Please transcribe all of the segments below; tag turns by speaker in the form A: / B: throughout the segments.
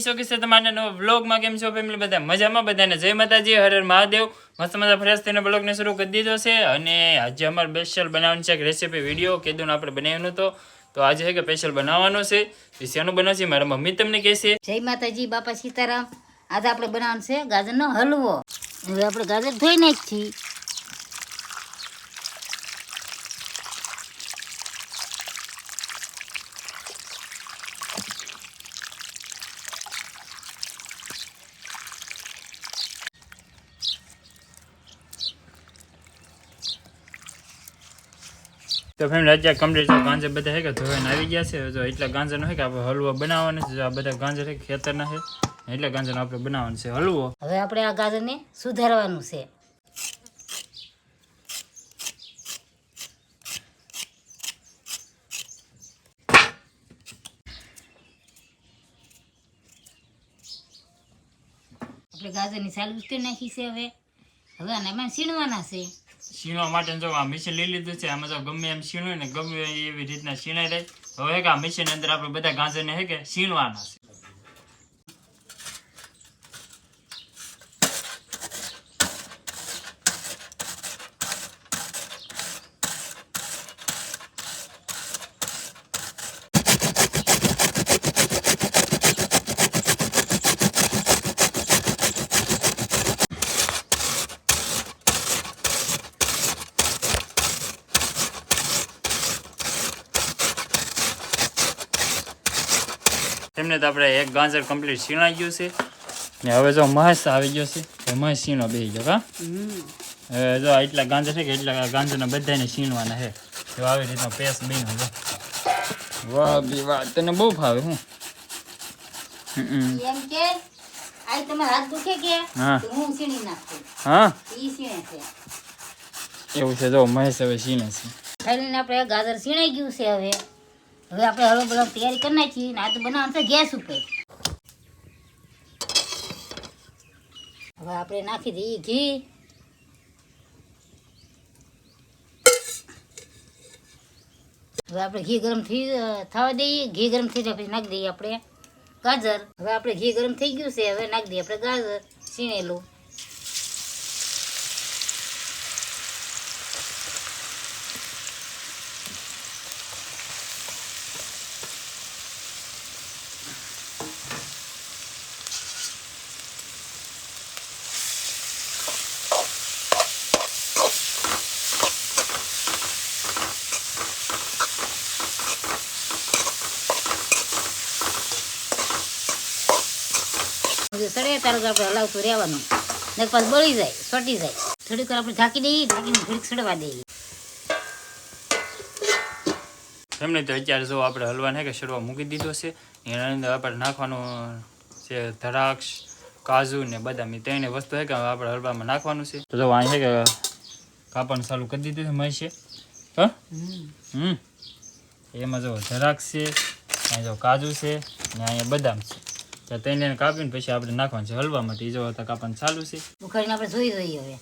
A: Family show છે તમારા નવા વ્લોગમાં તો આજે છે કે સ્પેશિયલ બનાવવાનો છે. મારા મમ્મી તમને કહેશે.
B: જય માતાજી, બાપા સીતારામ. આજે આપણે બનાવવાનો છે ગાજરનો હલવો. હવે ગાજર ધોઈ નાખી
A: તો ફેમિલી અત્યારે કમ્પ્લીટ ગાંજર બધા છે કે આવી ગયા છે. જો એટલા ગાંજર છે કે આપણે હલવો બનાવવાનો છે. આ બધા ગાંજર કે ખેતરના એટલા ગાંજરનો આપણે બનાવવાનું છે. હલવો.
B: હવે આપણે આ ગાજરને સુધારવાનું છે. આપણે ગાજરની સાલ ઉતરી નાખી છે હવે. હવે આને એમાં છીણવાના છે.
A: સીણવા માટે જો આ મિશન લઈ લીધું છે, આમાં જો ગમે એમ સીણું ને ગમે એવી રીતના સીણાઈ રહે. હવે આ મિશન અંદર આપણે બધા ગાંજરને હે કે સીણવાના છે. તેમને તો આપણે એક ગાજર કમ્પ્લીટ સીણાઈ ગયું છે. ને હવે જો મહેશ આવી ગયો છે તો મહેશ સીણો બેસી ગયો કા હવે જો એટલા ગાંજર છે કે એટલા ગાંજરના બધાને સીણવાના છે. જો આવી રીતનો પેસ્ટ બન્યો છે. વાહ બી વાહ તને બહુ ભાવે હું?
B: એમ કે આ તમારા હાથ દુખે કે?
A: હા.
B: હું સીણી નાખું.
A: હા?
B: ઈ સીણે છે.
A: એવું છે જો મહેશ હવે સીણે છે.
B: ખાઈને આપણે ગાજર સીણાઈ ગયું છે હવે. હવે આપણે હળવો બધો તૈયારી કરી નાખીએ ને આ તો બનાવવાનું છે ગેસ ઉપર. હવે આપણે નાખી દઈએ ઘી. હવે આપણે ઘી ગરમ થઈ થવા દઈએ. ઘી ગરમ થઈ જાય પછી નાખી દઈએ આપણે ગાજર. હવે આપણે ઘી ગરમ થઈ ગયું છે, હવે નાખી દઈએ આપણે ગાજર સીણેલું બધું સડે તારે આપણે હલાવતું રહેવાનું. ને પાછું બળી જાય સોટી જાય. થોડીક વાર આપણે ઢાંકી દઈએ ઢાંકીને થોડીક સડવા દઈએ.
A: એમને તો અત્યારે જો આપણે હલવાને કે સડવા મૂકી દીધો છે. એના અંદર આપણે નાખવાનું છે ધરાક્ષ કાજુ ને બદામ. એ ત્રણેય વસ્તુ છે કે આપણે હલવામાં નાખવાનું છે. તો જો અહીં છે કે કાપણ ચાલુ કરી દીધું છે મહેશે. હા? હમ. એમાં જો ધરાક્ષ છે અહીંયા જો કાજુ છે ને અહીંયા બદામ છે. તેને કાપીને પછી આપણે નાખવાનું છે હલવા માટે જો તો કાપવાનું ચાલુ છે.
B: ઉખાડીને આપણે જોઈ જોઈએ હવે.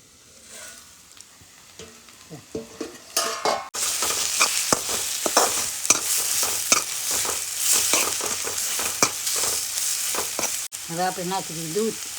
B: હવે આપણે નાખી દીધું દૂધ.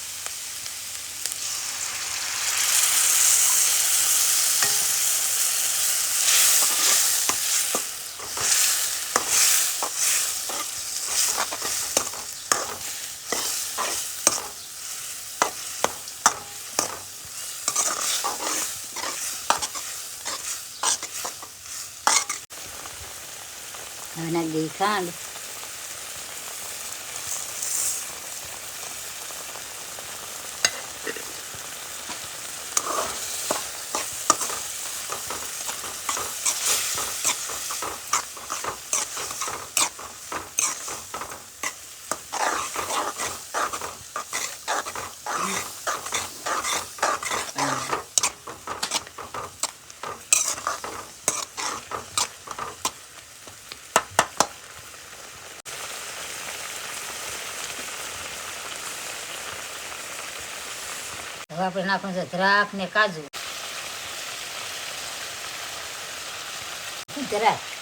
B: હવે નાખી હવે આપણે નાખવાનું છે દ્રાક્ષ ને કાજુ. દ્રાક્ષ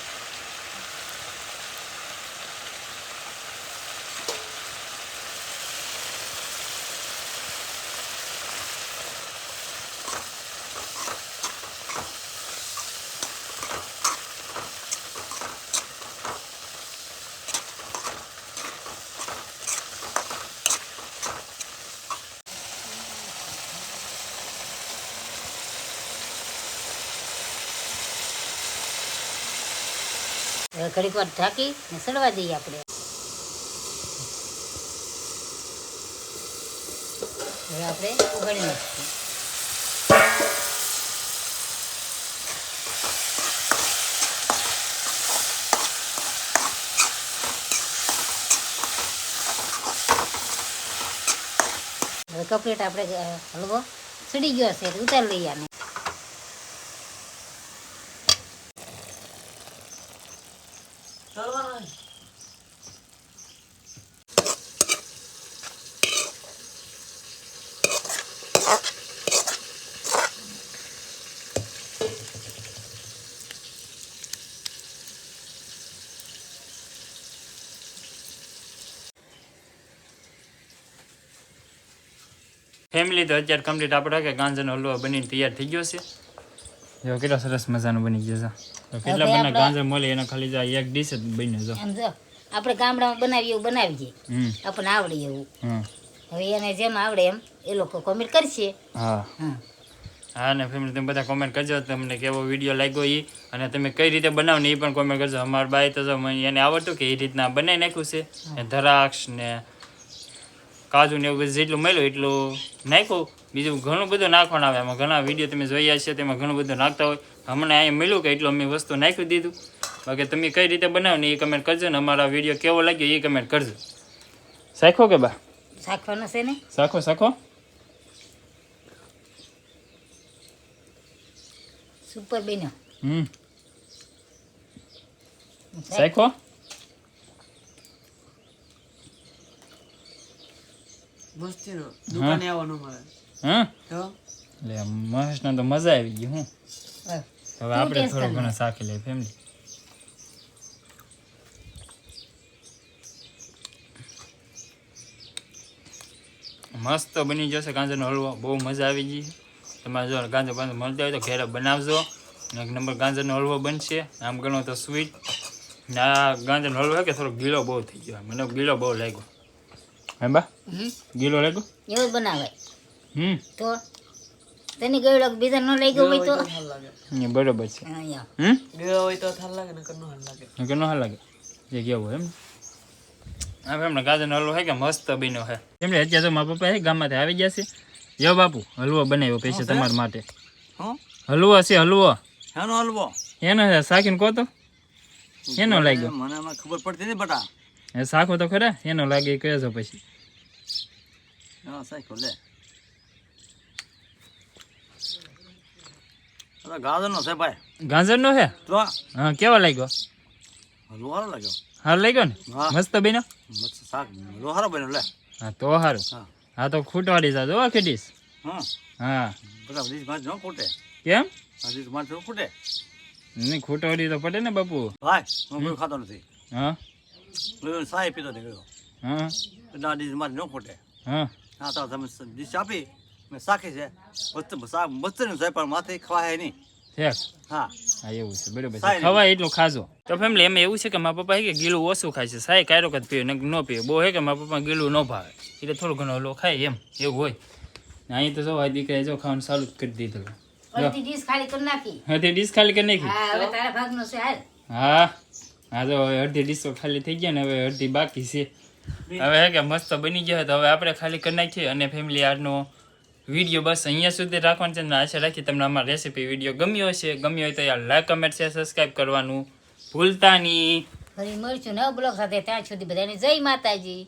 B: હવે ઘડીક વાર ઢાંકી ને સડવા દઈએ આપણે. હવે આપણે ઉગાડી નાખીશું. હવે કપલેટ આપણે હલવો સડી ગયો એટલે ઉતારી લઈએ આને.
A: ફેમિલી તો અત્યારે કમ્પ્લીટ આપણે કે ગાંજરનો હલવો બનીને તૈયાર થઈ ગયો છે. જો કેટલો સરસ મજાનો બની ગયો છે. તો કેટલા બને ગાંજર મળે એના ખાલી જો એક ડીશ જ બન્યો જો
B: આમ આપણે ગામડામાં બનાવીએ એવું બનાવીએ. આપણને આવડે એવું.
A: હમ
B: હવે એને જેમ આવડે એમ એ લોકો કોમેન્ટ કરશે.
A: હા. ને ફેમિલી તમે બધા કોમેન્ટ કરજો. તમને કેવો વીડિયો લાગ્યો એ અને તમે કઈ રીતે બનાવો ને એ પણ કોમેન્ટ કરજો. અમારા બાઈ તો મને એને આવડતું કે એ રીતના બનાવી નાખ્યું છે. ને દ્રાક્ષ ને કાજુ ને એવું બધું જેટલું મળ્યું એટલું નાખ્યું. બીજું ઘણું બધું નાખવાનું આવે. એમાં ઘણા વીડિયો તમે જોયા છે તેમાં ઘણું બધું નાખતા હોય. હમણાં અહીંયા મળ્યું કે એટલું અમે વસ્તુ નાખી દીધું. બાકી તમે કઈ રીતે બનાવો ને એ કમેન્ટ કરજો ને અમારા વીડિયો કેવો લાગ્યો એ કમેન્ટ કરજો. સાખો કે બા?
B: શાખવાનો છે ને
A: સાખો સાખો
B: સુપર બન્યો
A: હમ સાખો
C: મસ્તીનો દુકાને આવવાનું મળે
A: હા
C: તો
A: એટલે મહેશને તો મજા આવી ગઈ હું
B: હા.
A: હવે આપણે
B: taste
A: થોડું
B: કરી
A: ઘણું શાકી લઈએ ફેમિલી મસ્ત બની જશે ગાંજરનો હલવો. બહુ મજા આવી ગઈ. તમારે જો ગાંજર બાંજર મળતા હોય તો ઘેરે બનાવજો. ને એક નંબર ગાંજરનો હલવો બનશે. આમ ગણો તો સ્વીટ ને આ ગાંજરનો હલવો કે થોડો ગીલો બહુ થઈ ગયો. મને ગીલો બહુ લાગ્યો. હે બા? ગીલો લાગ્યો?
B: એવું બનાવાય
A: હમ.
B: તો તને ગયો બીજા ન લઈ ગયો હોય તો?
A: ને બરોબર છે. હમ?
C: ગયો હોય તો થાલ લાગે ને નો હાલ લાગે.
A: કે ન હાલ લાગે. જે કેવું એમ? હવે એમને ગાજરનો હલવો હે કે મસ્ત બન્યો હે? એમને અત્યારે તો મારા પપ્પા ગામમાંથી આવી ગયા છે. યો બાપુ હલવો બનાવ્યો પૈસા તમારા માટે. હલવો છે હલવો.
C: શાનો હલવો?
A: એનો છે કહો તો એનો લાગ્યો.
C: મને ખબર પડતી નહીં બટા.
A: એ શાકો તો ખરા એનો લાગે એ કહેજો પછી.
C: હા સાચો લે. ગાજરનો છે ભાઈ.
A: ગાજરનો છે
C: તો
A: હા કેવો લાગ્યો?
C: સારો લાગ્યો.
A: હાર લાગ્યો ને. મસ્ત બેનો
C: મસ્ત શાક લોહારો બન્યો લે.
A: હા તો હારું.
C: હા.
A: તો ખૂટવાડી જાજો આખી ડીશ
C: હમ
A: હા.
C: બધા દીસમાં ન ખૂટે.
A: કેમ?
C: આ દીસમાં ન ખૂટે.
A: નહીં ખૂટવાડી તો પડે ને બાપુ.
C: ભાઈ હું કોઈ ખાતો નથી.
A: હા.
C: હું સાય પીતો નહીં ગયો
A: હા.
C: બધા આ માં ન ખૂટે.
A: હા.
C: હા તો તમે ડીશ આપી મેં શાખી છે. મસ્ત શાક મસ્ત ને સાહેબ પણ માથે ખવાય નહીં. હા.
A: હા એવું છે. બરોબર છે. ખવાય એટલું ખાજો. તો ફેમિલી એમાં એવું છે કે મારા પપ્પા હે કે ગીલું ઓછું ખાય છે. સાહેબ કાયરો જ પીવે ન પીવે. બહુ હે કે મારા પપ્પા ગીલું ન ભાવે. એટલે થોડું ઘણું ઓલો ખાય એમ એવું હોય. ને અહીં તો જો આ દીકરાએ જો ખાવાનું ચાલુ જ કરી દીધું.
B: અડધી ડીશ ખાલી કરી નાખી.
A: હા ડીશ ખાલી કરી નાખી?
B: હા હવે તારા ભાગનો છે હાલ.
A: હા. હા જો હવે અડધી ડીશો ખાલી થઈ ગયા ને હવે અડધી બાકી છે. હવે હે કે મસ્ત બની ગયા તો હવે આપણે ખાલી કરી નાખીએ અને ફેમિલી આજનો વીડિયો બસ અહીંયા સુધી રાખવાનું છે અને આશા રાખી તમને અમારી રેસીપી વીડિયો ગમ્યો હશે. ગમ્યો હોય તો યાર લાઈક કમેન્ટ શેર સબસ્ક્રાઈબ કરવાનું ભૂલતા નહીં.
B: ફરી મળશું નવ બ્લોગ સાથે ત્યાં સુધી બધાને જય માતાજી.